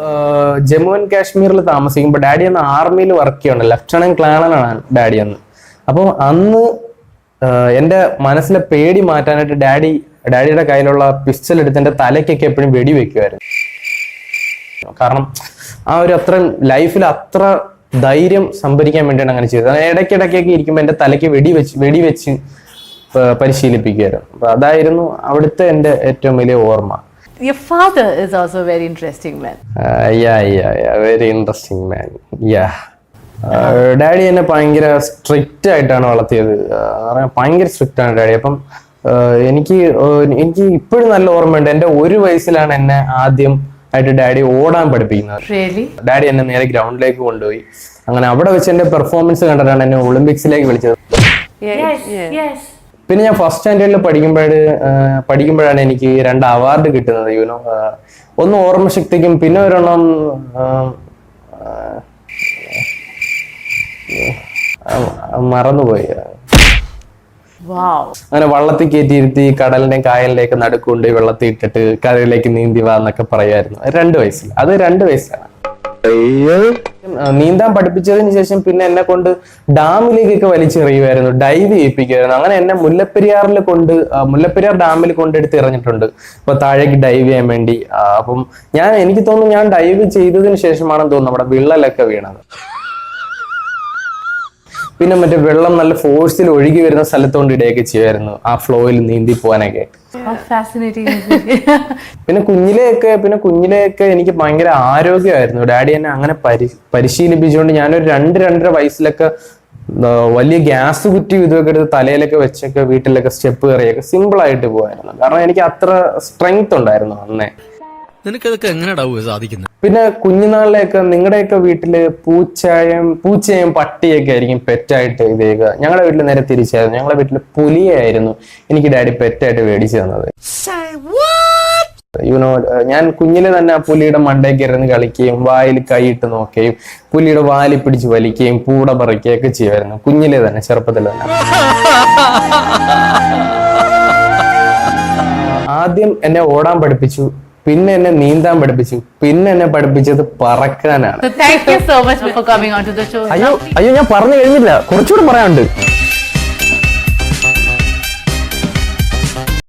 ഏഹ് Jammu and കാശ്മീരിൽ താമസിക്കുമ്പോൾ daddy അന്ന് ആർമിയിൽ വർക്ക് ചെയ്യണം ലഫ്റ്റനന്റ് ക്ലാനനാണ് ഡാഡി അന്ന്. അപ്പോൾ അന്ന് എന്റെ മനസ്സിലെ പേടി മാറ്റാനായിട്ട് ഡാഡി ഡാഡിയുടെ കയ്യിലുള്ള പിസ്റ്റൽ എടുത്ത് എന്റെ തലയ്ക്കൊക്കെ എപ്പോഴും വെടി വെക്കുമായിരുന്നു കാരണം ആ ഒരു അത്ര ലൈഫിൽ അത്ര ധൈര്യം സംഭരിക്കാൻ വേണ്ടിയാണ് അങ്ങനെ ചെയ്തത്. ഇടയ്ക്കിടയ്ക്കൊക്കെ ഇരിക്കുമ്പോൾ എന്റെ തലയ്ക്ക് വെടി വെച്ച് വെടി വെച്ച് അതായിരുന്നു അവിടുത്തെ എന്റെ ഏറ്റവും വലിയ ഓർമ്മ. Your father is also a very interesting man. Uh, yeah, yeah, yeah. Very interesting man. Yeah. Daddy എന്നെ ഭയങ്കര സ്ട്രിക്റ്റ് ആയിട്ടാണ് വളർത്തിയത് ഭയങ്കര സ്ട്രിക്റ്റ് ആണ് ഡാഡി അപ്പം എനിക്ക് എനിക്ക് ഇപ്പോഴും നല്ല ഓർമ്മയുണ്ട് എന്റെ ഒരു വയസ്സിലാണ് എന്നെ ആദ്യം ആയിട്ട് ഡാഡി ഓടാൻ പഠിപ്പിക്കുന്നത് ഡാഡി എന്നെ നേരെ ഗ്രൗണ്ടിലേക്ക് കൊണ്ടുപോയി അങ്ങനെ അവിടെ വെച്ച് എന്റെ പെർഫോമൻസ് കണ്ടിട്ടാണ് എന്നെ ഒളിമ്പിക്സിലേക്ക് വിളിച്ചത് Yes, yes. പിന്നെ ഞാൻ ഫസ്റ്റ് സ്റ്റാൻഡേർഡിൽ പഠിക്കുമ്പോഴ് പഠിക്കുമ്പോഴാണ് എനിക്ക് രണ്ട് അവാർഡ് കിട്ടുന്നത് യുനോ ഒന്ന് ഓർമ്മശക്തിക്കും പിന്നെ ഒരെണ്ണം മറന്നുപോയി. അങ്ങനെ വള്ളത്തിൽ കയറ്റിയിരുത്തി കടലിന്റെയും കായലിലേക്ക് നടുക്കൊണ്ട് വെള്ളത്തിൽ ഇട്ടിട്ട് കരയിലേക്ക് നീന്തി വാ എന്നൊക്കെ പറയായിരുന്നു. രണ്ട് വയസ്സിൽ അത് രണ്ട് വയസ്സിലാണ് ആ, നീന്താൻ പഠിപ്പിച്ചതിന് ശേഷം പിന്നെ എന്നെ കൊണ്ട് ഡാമിലേക്കൊക്കെ വലിച്ചെറിയുമായിരുന്നു ഡൈവ് ചെയ്യിപ്പിക്കുമായിരുന്നു അങ്ങനെ എന്നെ മുല്ലപ്പെരിയാറിൽ കൊണ്ട് മുല്ലപ്പെരിയാർ ഡാമിൽ കൊണ്ടെടുത്ത് എറിഞ്ഞിട്ടുണ്ട്. അപ്പൊ താഴേക്ക് ഡൈവ് ചെയ്യാൻ വേണ്ടി. അപ്പം ഞാൻ എനിക്ക് തോന്നുന്നു ഞാൻ ഡൈവ് ചെയ്തതിന് ശേഷമാണെന്ന് തോന്നുന്നു നമ്മുടെ വിള്ളലൊക്കെ വീണത്. പിന്നെ മറ്റേ വെള്ളം നല്ല ഫോഴ്സിൽ ഒഴുകി വരുന്ന സ്ഥലത്തോണ്ട് ഇടയൊക്കെ ചെയ്യുമായിരുന്നു ആ ഫ്ലോയിൽ നീന്തി പോകാനൊക്കെ? പിന്നെ കുഞ്ഞിലെയൊക്കെ പിന്നെ കുഞ്ഞിലെയൊക്കെ എനിക്ക് ഭയങ്കര ആരോഗ്യമായിരുന്നു. ഡാഡി എന്നെ അങ്ങനെ പരി പരിശീലിപ്പിച്ചുകൊണ്ട് ഞാനൊരു രണ്ട് രണ്ടര വയസ്സിലൊക്കെ വലിയ ഗ്യാസ് കുറ്റി ഇതൊക്കെ എടുത്ത് തലയിലൊക്കെ വെച്ചൊക്കെ വീട്ടിലൊക്കെ സ്റ്റെപ്പ് കയറിയൊക്കെ സിമ്പിൾ ആയിട്ട് പോകായിരുന്നു കാരണം എനിക്ക് അത്ര സ്ട്രെങ്ത് ഉണ്ടായിരുന്നു അന്നേ. നിനക്കതൊക്കെ എങ്ങനെയാടാവുക സാധിക്കുന്നത് പിന്നെ കുഞ്ഞുനാളിലൊക്കെ നിങ്ങളുടെയൊക്കെ വീട്ടിൽ പൂച്ചയും പൂച്ചയും പട്ടിയൊക്കെ ആയിരിക്കും പെറ്റായിട്ട് ഇത് ചെയ്യുക ഞങ്ങളുടെ വീട്ടിൽ നേരെ തിരിച്ചായിരുന്നു. ഞങ്ങളുടെ വീട്ടിൽ പുലിയായിരുന്നു എനിക്ക് ഡാഡി പെറ്റായിട്ട് മേടിച്ചു തന്നത്. യുനോ ഞാൻ കുഞ്ഞിലെ തന്നെ പുലിയുടെ മണ്ടയ്ക്ക് കയറുന്ന കളിക്കുകയും വായിൽ കൈയിട്ട് നോക്കുകയും പുലിയുടെ വാലി പിടിച്ച് വലിക്കുകയും പൂട പറിക്കുകയൊക്കെ ചെയ്യുമായിരുന്നു. കുഞ്ഞിലെ തന്നെ ചെറുപ്പത്തിൽ തന്നെ. ആദ്യം എന്നെ ഓടാൻ പഠിപ്പിച്ചു. പിന്നെ എന്നെ നീന്താൻ പഠിപ്പിച്ചു. പിന്നെ എന്നെ പഠിപ്പിച്ചത് പറക്കാനാണ്. അയ്യോ അയ്യോ ഞാൻ പറഞ്ഞു കഴിഞ്ഞില്ല. കുറച്ചുകൂടി പറയാനുണ്ട്.